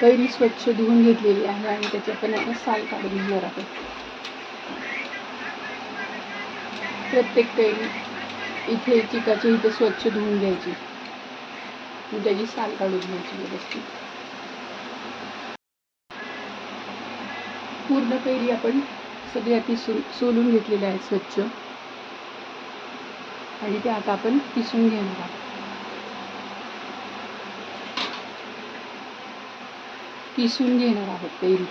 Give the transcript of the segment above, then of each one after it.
कैरी स्वच्छ धुवून घेतलेली आहे आणि त्याची आपण आता साल काढून घेणार आहोत. प्रत्येक कैरी इथे चिकाची इथे स्वच्छ धुवून घ्यायची. त्याची साल काढून घ्यायची व्यवस्थित. पूर्ण कैरी आपण सगळ्या ती सोलून घेतलेल्या आहेत स्वच्छ. आणि ते आता आपण पिसून घेणार आहोत. किसून घेणार आहोत कैरी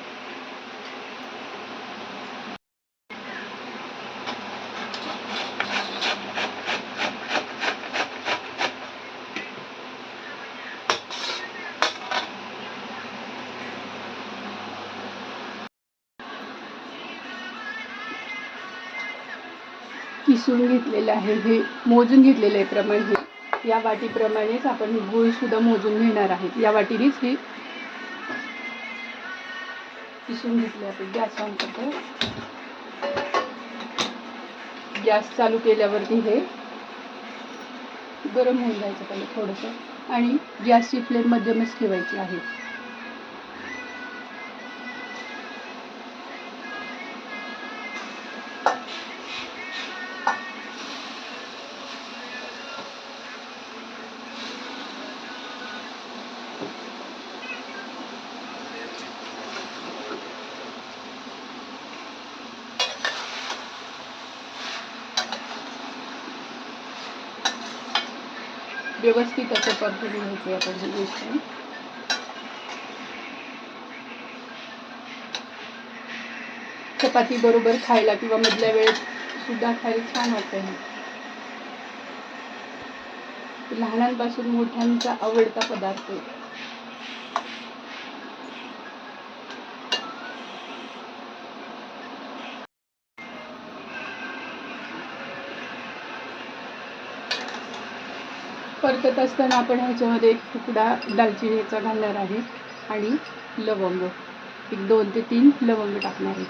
किसून घेतलेलं आहे हे मोजून घेतलेलं आहे प्रमाण हे. या वाटीप्रमाणेच आपण गुळ सुद्धा मोजून घेणार आहेत. या वाटीनेच हे किसून घेतले आपण गॅस ऑन करतो. गॅस चालू केल्यावरती हे गरम होऊन जायचं पहिले थोडंसं. आणि गॅसची फ्लेम मध्यमच ठेवायची आहे. व्यवस्थित असं परतून घ्यायचं आपण ही मिश्रण चपाती बरोबर खायला किंवा मधल्या वेळेत सुद्धा खायला छान वाटतं हे. लहानांपासून मोठ्यांचा आवडता पदार्थ. परतत असताना आपण ह्याच्यामध्ये एक तुकडा दालचिनीचा घालणार आहे आणि लवंग. एक दोन ते तीन लवंग टाकणार आहे.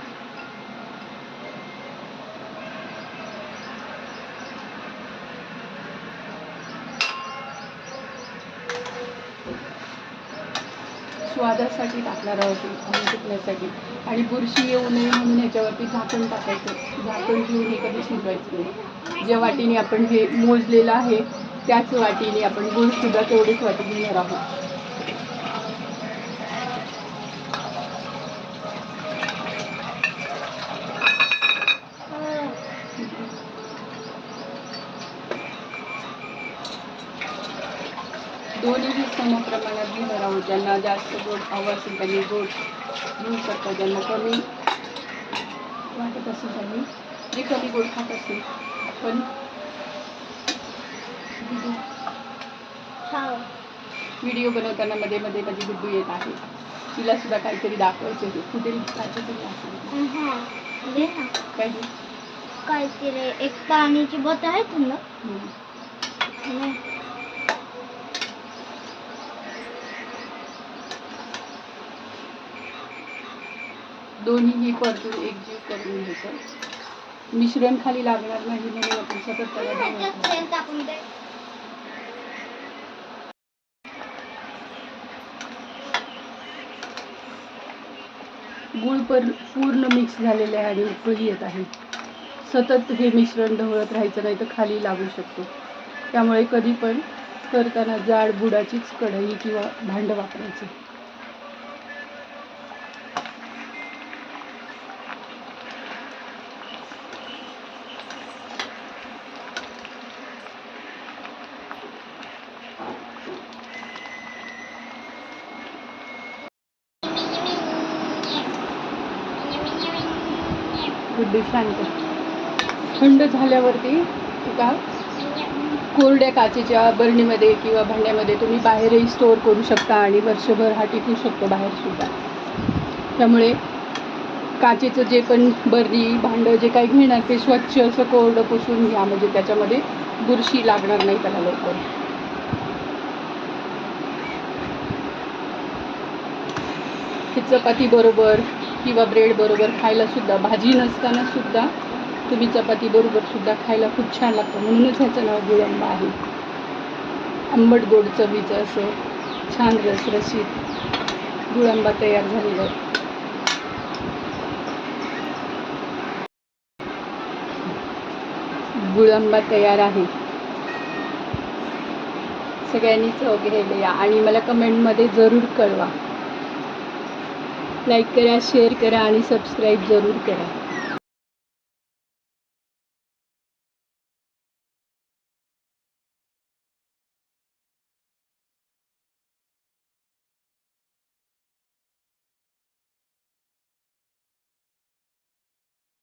स्वादासाठी टाकणार आहोत आणि आणि बुरशी येऊ नये म्हणून ह्याच्यावरती झाकण टाकायचं. झाकण ठेवून हे कधी शिजवायचं नाही. ज्या वाटीने आपण हे मोजलेलं आहे त्याच वाटीने आपण गुळ सुद्धा तेवढीच वाटी घेणार आहोत. दोन्हीही समप्रमाणात घेणार आहोत. ज्यांना जास्त गोड हवं असेल त्यांनी गोड घेऊ शकतात ज्यांना कमी वाटत असेल त्यांनी जे कमी गोड खात असेल पण व्हिडिओ बनवताना मध्ये मध्ये माझी गुड्डू येत आहे. तिला सुद्धा काहीतरी दाखवायचे आहे कुठेतरी काहीतरी काही? काहीतरी एक पाण्याची बॉटल आहे तुला. दोन्हीही परतून एकजीव करून घ्यायचं मिश्रण खाली लागणार नाही म्हणून आपण सतत त्याला ढवळत राहायचं. टाकून दे गुळ पर पूर्ण मिक्स झालेले आहे आणि उकळी येत आहे. सतत हे मिश्रण ढवळत राहायचं नाही तर खाली लागू शकतो. त्यामुळे कधी पण करताना जाड बुडाचीच कढई किंवा भांडं वापरायचं. गुड्डू शांत थंड झाल्यावरती तुका कोरड्या काचेच्या बरणीमध्ये किंवा भांड्यामध्ये तुम्ही बाहेरही स्टोअर करू शकता आणि वर्षभर हा टिकू शकतो बाहेर सुद्धा. त्यामुळे काचेचं जे पण बरणी भांडं जे काही घेणार ते स्वच्छ असं कोरडं पुसून घ्या. म्हणजे त्याच्यामध्ये बुरशी लागणार नाही त्याला लवकर. चपाती बरोबर किंवा ब्रेड बरोबर भाजी नसताना सुद्धा तुम्ही चपातीबरोबरसुद्धा सुद्धा खायला खूप छान लागतं. म्हणूनच ह्याचं नाव गुळंबा आहे. आंबट गोड चवीचं असं छान रसरशीत गुळंबा तयार झालेला आहे. गुळंबा तयार आहे. सगळ्यांनी चव घ्यायला या आणि मला कमेंटमध्ये जरूर कळवा. लाईक करा शेअर करा आणि सबस्क्राईब जरूर करा.